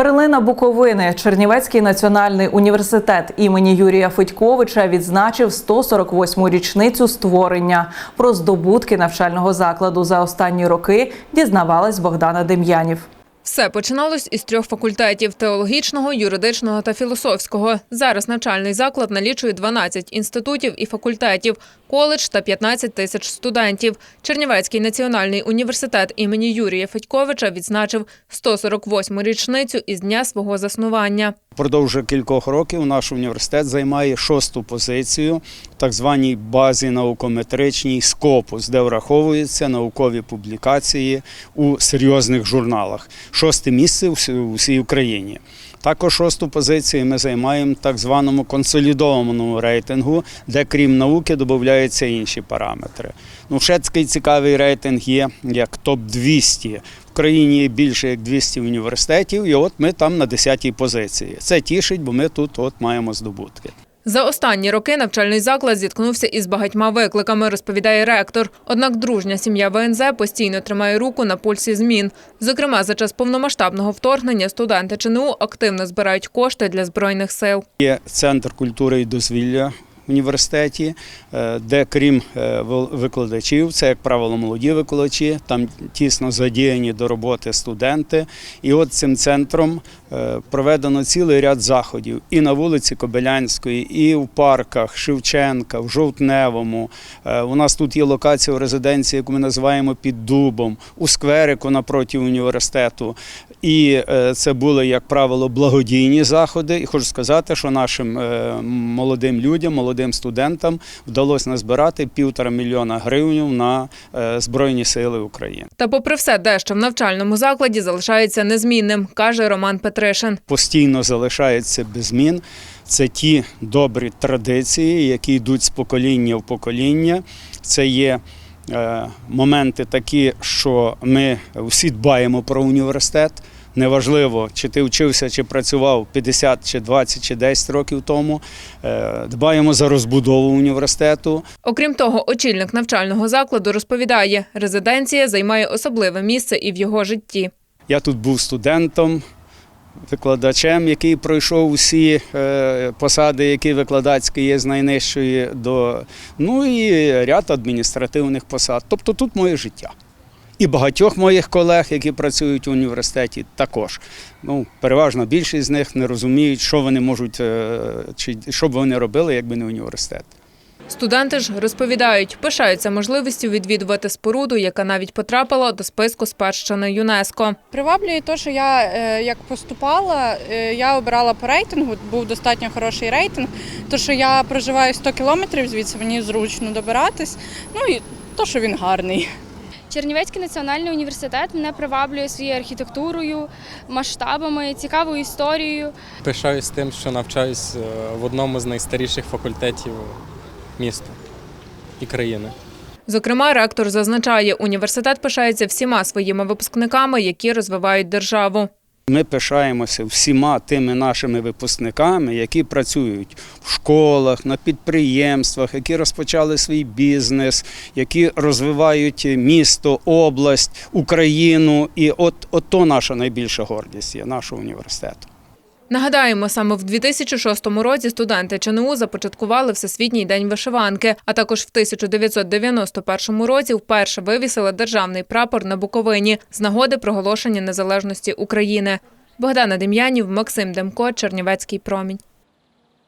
Перлина Буковини, Чернівецький національний університет імені Юрія Федьковича відзначив 148-му річницю створення. Про здобутки навчального закладу за останні роки дізнавалась Богдана Дем'янів. Все починалось із трьох факультетів – теологічного, юридичного та філософського. Зараз навчальний заклад налічує 12 інститутів і факультетів, коледж та 15 тисяч студентів. Чернівецький національний університет імені Юрія Федьковича відзначив 148-му річницю із дня свого заснування. Впродовж кількох років наш університет займає шосту позицію в так званій базі наукометричній Скопус, де враховуються наукові публікації у серйозних журналах. Шосте місце в всі- у всій Україні. Також шосту позицію ми займаємо так званому консолідованому рейтингу, де крім науки додаються інші параметри. Ну, ще такий цікавий рейтинг є як топ-200. В країні є більше як 200 університетів, і от ми там на 10-й позиції. Це тішить, бо ми тут от маємо здобутки. За останні роки навчальний заклад зіткнувся із багатьма викликами, розповідає ректор. Однак дружня сім'я ВНЗ постійно тримає руку на пульсі змін. Зокрема, за час повномасштабного вторгнення студенти ЧНУ активно збирають кошти для збройних сил. Є центр культури і дозвілля університеті, е, де крім е, викладачів, це, як правило, молоді викладачі, там тісно задіяні до роботи студенти. І от цим центром е, проведено цілий ряд заходів і на вулиці Кобилянської, і в парках Шевченка, в Жовтневому. У нас тут є локація в резиденції, яку ми називаємо під дубом, у скверику напроти університету. І це були, як правило, благодійні заходи. І хочу сказати, що нашим молодим людям, молодим студентам вдалося назбирати півтора мільйона гривень на е, Збройні Сили України. Та попри все, дещо в навчальному закладі залишається незмінним, каже Роман Петришин. Постійно залишається без змін. Це ті добрі традиції, які йдуть з покоління в покоління. Це є е, моменти такі, що ми всі дбаємо про університет. Неважливо, чи ти вчився, чи працював 50, чи 20, чи 10 років тому. Е, Дбаємо за розбудову університету. Окрім того, очільник навчального закладу розповідає, резиденція займає особливе місце і в його житті. Я тут був студентом, викладачем, який пройшов усі е, посади, які викладацькі є з найнижчої до ну і ряд адміністративних посад. Тобто тут моє життя. І багатьох моїх колег, які працюють у університеті, також. Ну, переважно більшість з них не розуміють, що вони можуть, е, чи що б вони робили, якби не університет. Студенти ж розповідають, пишаються можливістю відвідувати споруду, яка навіть потрапила до списку спадщини ЮНЕСКо. Приваблює те, що я е, як поступала, е, я обирала по рейтингу, був достатньо хороший рейтинг. То, що я проживаю 100 кілометрів, звідси мені зручно добиратись. Ну і то, що він гарний. Чернівецький національний університет мене приваблює своєю архітектурою, масштабами, цікавою історією. Пишаюсь тим, що навчаюсь е, в одному з найстаріших факультетів міста і країни. Зокрема, ректор зазначає, університет пишається всіма своїми випускниками, які розвивають державу. Ми пишаємося всіма тими нашими випускниками, які працюють в школах, на підприємствах, які розпочали свій бізнес, які розвивають місто, область, Україну. І от, от то наша найбільша гордість є нашого університету. Нагадаємо, саме в 2006 році студенти ЧНУ започаткували Всесвітній день вишиванки, а також в 1991 році вперше вивісили державний прапор на Буковині з нагоди проголошення незалежності України. Богдана Дем'янів, Максим Демко, Чернівецький промінь.